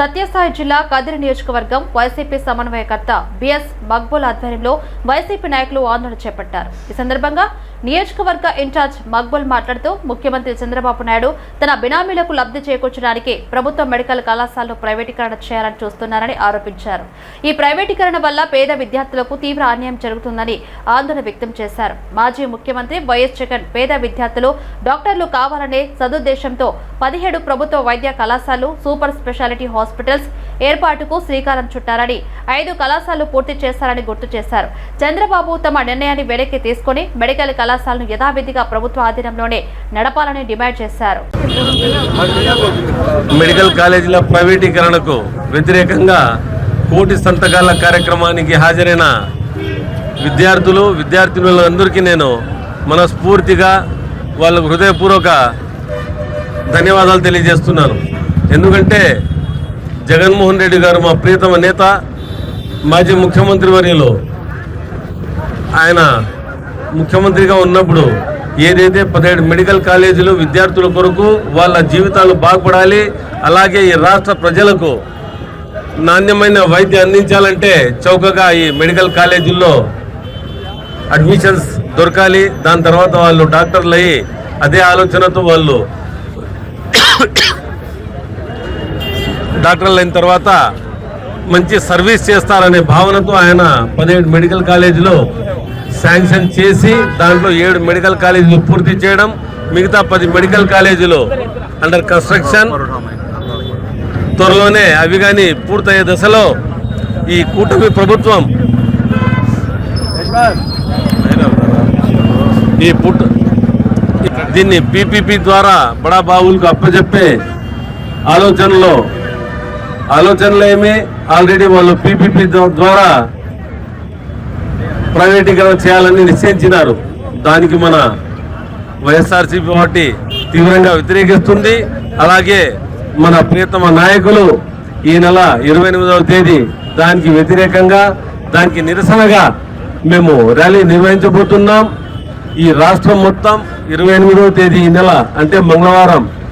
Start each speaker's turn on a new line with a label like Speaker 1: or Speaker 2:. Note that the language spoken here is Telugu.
Speaker 1: సత్యసాయి జిల్లా కదిరి నియోజకవర్గం వైసీపీ సమన్వయకర్త బిఎస్ మక్బుల్ ఆధ్వర్యంలో వైసీపీ నాయకులు ఆందోళన చేపట్టారు. ఈ సందర్భంగా నియోజకవర్గ ఇన్ఛార్జ్ మక్బుల్ మాట్లాడుతూ ముఖ్యమంత్రి చంద్రబాబు నాయుడు తన బినామీలకు లబ్ధి చేకూర్చడానికి ప్రభుత్వ మెడికల్ కళాశాలను ప్రైవేటీకరణ చేయాలని చూస్తున్నారని ఆరోపించారు. ఈ ప్రైవేటీకరణ వల్ల పేద విద్యార్థులకు తీవ్ర అన్యాయం జరుగుతుందని ఆందోళన వ్యక్తం చేశారు. మాజీ ముఖ్యమంత్రి వైఎస్ జగన్ పేద విద్యార్థులు డాక్టర్లు కావాలనే సదుద్దేశంతో పదిహేడు ప్రభుత్వ వైద్య కళాశాలలు సూపర్ స్పెషాలిటీ హాస్పిటల్స్ ఏర్పాటుకు శ్రీకారం చుట్టారని ఐదు కళాశాలలు పూర్తి చేస్తారని గుర్తు చేశారు. చంద్రబాబు తమ నిర్ణయాన్ని వెనక్కి తీసుకుని మెడికల్ కళాశాలను యథావిధిగా ప్రభుత్వ ఆధీనంలోనే నడపాలని డిమాండ్ చేశారు.
Speaker 2: మెడికల్ కాలేజీల ప్రైవేటీకరణకు వ్యతిరేకంగా కోటి సంతకాల కార్యక్రమానికి హాజరైన విద్యార్థులు విద్యార్థినులందరికీ నేను మనస్ఫూర్తిగా వాళ్ళకు హృదయపూర్వక ధన్యవాదాలు తెలియజేస్తున్నాను. ఎందుకంటే జగన్మోహన్ రెడ్డి గారు మా ప్రియతమ నేత మాజీ ముఖ్యమంత్రి వర్యులు. ఆయన ముఖ్యమంత్రిగా ఉన్నప్పుడు ఏదైతే పదిహేడు మెడికల్ కాలేజీలు విద్యార్థుల కొరకు వాళ్ళ జీవితాలు బాగుపడాలి అలాగే ఈ రాష్ట్ర ప్రజలకు నాణ్యమైన వైద్యం అందించాలంటే చౌకగా ఈ మెడికల్ కాలేజీల్లో అడ్మిషన్స్ దొరకాలి. దాని తర్వాత వాళ్ళు డాక్టర్లు అయ్యి అదే ఆలోచనతో వాళ్ళు డాక్టర్లు అయిన తర్వాత మంచి సర్వీస్ చేస్తారనే భావనతో ఆయన పదిహేడు మెడికల్ కాలేజీలో శాంక్షన్ చేసి దాంట్లో ఏడు మెడికల్ కాలేజీలు పూర్తి చేయడం మిగతా పది మెడికల్ కాలేజీలు అండర్ కన్స్ట్రక్షన్ త్వరలోనే అవి కానీ పూర్తయ్యే దశలో ఈ కూటమి ప్రభుత్వం ఈ పుట్ దీన్ని పీపీపీ ద్వారా బడా బావులకు అప్పచెప్పే ఆలోచనలో ఆలోచనలు ఏమి ఆల్రెడీ వాళ్ళు పీపీపీ ద్వారా ప్రైవేటీకరణ చేయాలని నిశ్చయించినారు. దానికి మన వైఎస్ఆర్సీపీ పార్టీ తీవ్రంగా వ్యతిరేకిస్తుంది. అలాగే మన ప్రియతమ నాయకులు ఈ నెల ఇరవై ఎనిమిదవ తేదీ దానికి వ్యతిరేకంగా దానికి నిరసనగా మేము ర్యాలీ నిర్వహించబోతున్నాం. ఈ రాష్ట్రం మొత్తం ఇరవై ఎనిమిదవ తేదీ ఈ నెల అంటే మంగళవారం